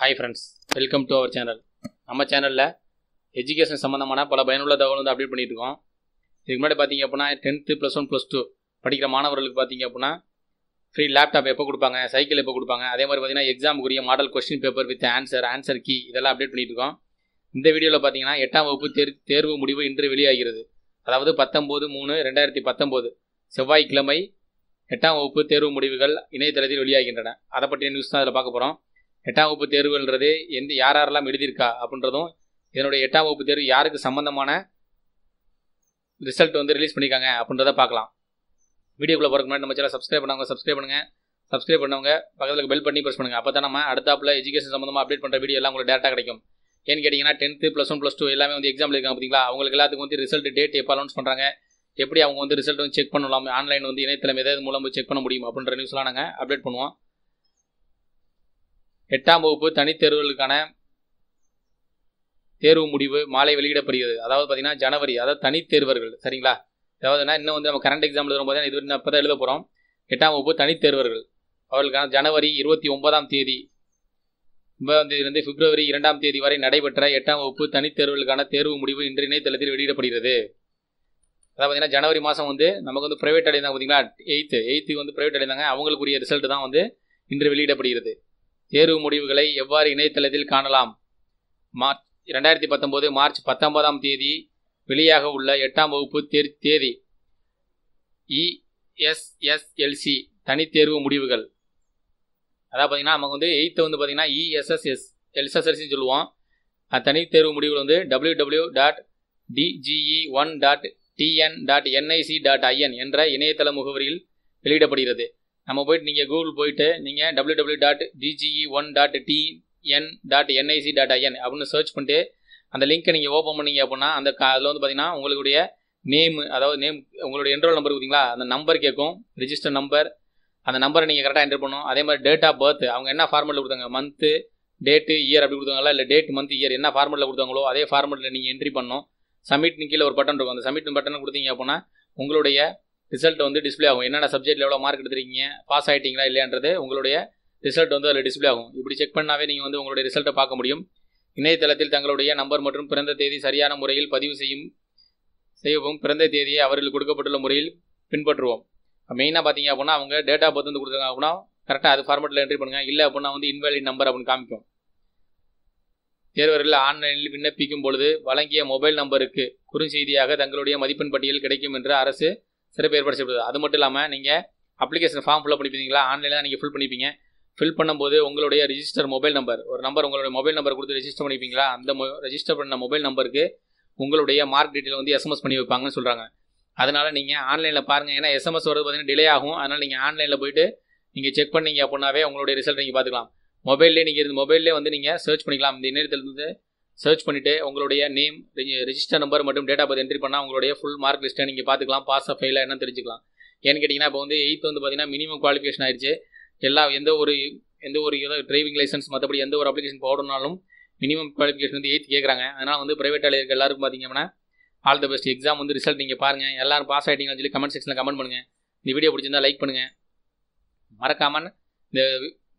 Hi friends welcome to our channel நம்ம சேனலில் education சம்மந்தமான பல பயனுள்ள தகவல் வந்து அப்டேட் பண்ணிட்டு இருக்கோம். இதுக்கு முன்னாடி பார்த்தீங்க அப்படின்னா tenth plus one plus two படிக்கிற மாணவர்களுக்கு பார்த்தீங்க அப்படின்னா ஃப்ரீ லேப்டாப் எப்போ கொடுப்பாங்க சைக்கிள் எப்போ கொடுப்பாங்க அதே மாதிரி பார்த்தீங்கன்னா எக்ஸாமுக்குரிய model question paper with answer answer key இதெல்லாம் அப்டேட் பண்ணிட்டு இருக்கோம். இந்த வீடியோவில் பார்த்தீங்கன்னா எட்டாம் வகுப்பு தேர் தேர்வு முடிவு இன்று வெளியாகிறது. அதாவது பத்தொம்போது மூணு ரெண்டாயிரத்தி பத்தொம்போது செவ்வாய்க்கிழமை எட்டாம் வகுப்பு தேர்வு முடிவுகள் இணையதளத்தில் வெளியாகின்றன. அதை பற்றிய நியூஸ் தான் அதில் பார்க்க போகிறோம் எட்டாம் வகுப்பு தேர்வுன்றது எந்த யார் யாரெல்லாம் எழுதியிருக்கா அப்படின்றதும் இதனுடைய எட்டாம் வகுப்பு தேர்வு யாருக்கு சம்மந்தமான ரிசல்ட் வந்து ரிலீஸ் பண்ணியிருக்காங்க அப்படின்றத பார்க்கலாம். வீடியோக்குள்ளே போகிறதுக்கு முன்னாடி நம்ம சேனல் சப்ஸ்கிரைப் பண்ணவங்க சப்ஸ்கிரைப் பண்ணுங்க. சப்ஸ்கிரைப் பண்ணவங்க பக்கத்தில் பெல் பண்ணி ப்ரெஸ் பண்ணுங்கள் அப்போ தான் நம்ம அடுத்தாப்புல எஜுகேஷன் சம்மந்தமாக அப்டேட் பண்ணுற வீடியோ எல்லாம் உங்களுக்கு டேரெக்டாக கிடைக்கும். ஏன்னு கேட்டிங்கன்னா tenth plus one plus two எல்லாமே வந்து எக்ஸாம் இருக்காங்க பார்த்தீங்களா அவங்களுக்கு எல்லாத்துக்கும் வந்து ரிசல்ட் டேட் எப்போ அனௌன்ஸ் பண்ணுறாங்க எப்படி அவங்க வந்து ரிசல்ட் வந்து செக் பண்ணலாம்? ஆன்லைன் வந்து இணையத்தில் எதாவது மூலம் செக் பண்ண முடியும் அப்படின்ற நியூஸ்லாம் நாங்கள் அப்டேட் பண்ணுவோம். எட்டாம் வகுப்பு தனித்தேர்வுகளுக்கான தேர்வு முடிவு மாலை வெளியிடப்படுகிறது. அதாவது பார்த்தீங்கன்னா ஜனவரி அதாவது தனித்தேர்வர்கள் சரிங்களா? அதாவதுனா இன்னும் வந்து நம்ம கரண்ட் எக்ஸாம் எழுதும் போது இது வந்து அப்போ தான் எழுத போகிறோம் எட்டாம் வகுப்பு தனித்தேர்வர்கள். அவர்களுக்கான ஜனவரி இருபத்தி ஒன்பதாம் தேதி ஒன்பதாம் தேதியிலிருந்து பிப்ரவரி இரண்டாம் தேதி வரை நடைபெற்ற எட்டாம் வகுப்பு தனித்தேர்வுகளுக்கான தேர்வு முடிவு இன்று இணையதளத்தில் வெளியிடப்படுகிறது. அதாவது பார்த்தீங்கன்னா ஜனவரி மாதம் வந்து நமக்கு வந்து ப்ரைவேட் அடைந்தாங்க பார்த்தீங்களா எயித்து எயித்து வந்து ப்ரைவேட் அடைந்தாங்க. அவங்களுக்குரிய ரிசல்ட் தான் வந்து இன்று வெளியிடப்படுகிறது. தேர்வு முடிவுகளை எவ்வாறு இணையதளத்தில் காணலாம்? மார்ச் ரெண்டாயிரத்தி பத்தொம்போது மார்ச் பத்தொன்பதாம் தேதி வெளியாக உள்ள எட்டாம் வகுப்பு தேர் தேதி. இஎஸ்எஸ்எல்சி தனித்தேர்வு முடிவுகள். அதாவது பார்த்தீங்கன்னா நமக்கு வந்து எயித்து வந்து பார்த்தீங்கன்னா இஎஸ்எஸ்எஸ் எல்எஸ்எஸ்எல்சின்னு சொல்லுவோம். அந்த தனித்தேர்வு முடிவுகள் வந்து W W dot DGE one dot TN dot NIC dot IN என்ற இணையதள முகவரியில் வெளியிடப்படுகிறது. நம்ம போயிட்டு நீங்கள் கூகுள் போயிட்டு நீங்கள் W W dot DGE one dot TN dot NIC dot IN அப்படின்னு சர்ச் பண்ணிட்டு அந்த லிங்க்கை நீங்கள் ஓப்பன் பண்ணீங்க அப்படின்னா அந்த அதில் வந்து பார்த்தீங்கன்னா உங்களுடைய நேம் அதாவது நேம் உங்களுடைய என்ரோல் நம்பர் பார்த்தீங்களா அந்த நம்பர் கேட்கும் ரிஜிஸ்டர் நம்பர் அந்த நம்பரை நீங்கள் கரெக்டாக என்டர் பண்ணணும். அதே மாதிரி டேட் ஆஃப் பர்த் அவங்க என்ன ஃபார்மெட்டில் கொடுத்தாங்க மந்த்து டேட்டு இயர் அப்படி கொடுத்தாங்களா இல்லை டேட் மந்த் இயர் என்ன ஃபார்மெட்டில் கொடுத்தாங்களோ அதே ஃபார்மெட்டில் நீங்கள் என்ட்ரி பண்ணணும். சப்மிட்னு கீழே ஒரு பட்டன் இருக்கும். அந்த சப்மிட் பட்டன் கொடுத்தீங்க அப்படின்னா உங்களுடைய ரிசல்ட் வந்து டிஸ்பிளே ஆகும். என்னென்ன சப்ஜெக்ட்டில் எவ்வளோ மார்க் எடுத்துருக்கீங்க? பாஸ் ஆகிட்டீங்களா இல்லையான்றது உங்களுடைய ரிசல்ட் வந்து அதில் டிஸ்பிளே ஆகும். இப்படி செக் பண்ணாவே நீங்கள் வந்து உங்களுடைய ரிசல்ட்டை பார்க்க முடியும். இணையதளத்தில் தங்களுடைய நம்பர் மற்றும் பிறந்த தேதி சரியான முறையில் பதிவு செய்யும் செய்யவும் பிறந்த தேதியை அவர்கள் கொடுக்கப்பட்டுள்ள முறையில் பின்பற்றுவோம். மெயினாக பார்த்தீங்க அப்படின்னா அவங்க டேட் ஆஃப் பர்த் வந்து கொடுத்துருக்காங்க அப்படின்னா கரெக்டாக அது ஃபார்மெட்டில் என்ட்ரி பண்ணுங்கள் இல்லை அப்படின்னா வந்து இன்வேலிட் நம்பர் அப்படின்னு காமிக்கும். தேர்வர்கள் ஆன்லைனில் விண்ணப்பிக்கும் பொழுது வழங்கிய மொபைல் நம்பருக்கு குறுஞ்செய்தியாக தங்களுடைய மதிப்பெண் பட்டியல் கிடைக்கும் என்று அரசு சிறப்பு ஏற்பாடு செய்யப்படுது அது மட்டும் இல்லாமல் நீங்கள் அப்ளிகேஷன் ஃபார்ம் ஃபுல்லாக பண்ணிப்பீங்களா ஆன்லைனில் நீங்கள் ஃபில் பண்ணிப்பீங்க. ஃபில் பண்ணும்போது உங்களுடைய ரிஜிஸ்டர் மொபைல் நம்பர் ஒரு நம்பர் உங்களுடைய மொபைல் நம்பர் கொடுத்து ரெஜிஸ்டர் பண்ணிப்பீங்களா? அந்த ரெஜிஸ்டர் பண்ண மொபைல் நம்பருக்கு உங்களுடைய மார்க் டீட்டெயில் வந்து எஸ்எம்எஸ் பண்ணி வைப்பாங்கன்னு சொல்கிறாங்க அதனால் நீங்கள் ஆன்லைனில் பாருங்கள் ஏன்னா எஸ்எம்எஸ் வரது பார்த்தீங்கன்னா டிலே ஆகும். அதனால் நீங்கள் ஆன்லைனில் போயிட்டு நீங்கள் செக் பண்ணீங்க அப்படின்னாவே உங்களுடைய ரிசல்ட் நீங்கள் பார்த்துக்கலாம். மொபைல்லே நீங்கள் இருந்து மொபைல்லே வந்து நீங்கள் சர்ச் பண்ணிக்கலாம். இந்த இணையத்தில் இருந்து சர்ச் பண்ணிவிட்டு உங்களுடைய நேம் ரெஜிஸ்டர் நம்பர் மற்றும் டேட் ஆஃப் பர்த் என்ட்ரி பண்ணால் உங்களுடைய ஃபுல் மார்க் லிஸ்ட்டை நீங்கள் பார்த்துக்கலாம் பாஸ் ஃபெயிலாக என்ன தெரிஞ்சுக்கலாம். ஏன்னு கேட்டிங்கன்னா இப்போ வந்து எயித் வந்து பார்த்தீங்கன்னா மினிமம் குவாலிஃபிகேஷன் ஆயிடுச்சு எல்லா எந்த ஒரு எந்த ஒரு ஏதோ டிரைவிங் லைசன்ஸ் மற்றபடி எந்த ஒரு அப்ளிகேஷன் போடணும்னாலும் மினிமம் குவாலிஃபிகேஷன் வந்து எயித் கேட்குறாங்க அதனால் வந்து ப்ரைவேட் இருக்க எல்லாருக்கும் பார்த்தீங்கன்னா ஆல் த பெஸ்ட் எக்ஸாம் வந்து ரிசல்ட் நீங்கள் பாருங்கள் எல்லாரும் பாஸ் ஆகிட்டீங்கன்னு சொல்லி கமெண்ட் செக்ஷனில் கமெண்ட் பண்ணுங்கள் இந்த வீடியோ பிடிச்சிருந்தா லைக் பண்ணுங்கள் மறக்காமல் இந்த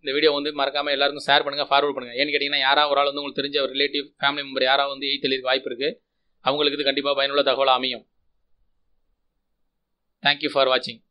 இந்த வீடியோ வந்து மறக்காமல் எல்லாருக்கும் ஷேர் பண்ணுங்கள் ஃபார்வர்ட் பண்ணுங்கள் ஏன்னு கேட்டிங்கன்னா யாராவது ஒரு ஆள் வந்து உங்களுக்கு தெரிஞ்ச ஒரு ரிலேட்டிவ் ஃபேமிலி மெம்பர் யாராவது வந்து எய்த் எழுதி வாய்ப்பு இருக்குது அவங்களுக்கு இது கண்டிப்பாக பயனுள்ள தகவல் அமையும். தேங்க்யூ ஃபார் வாட்சிங்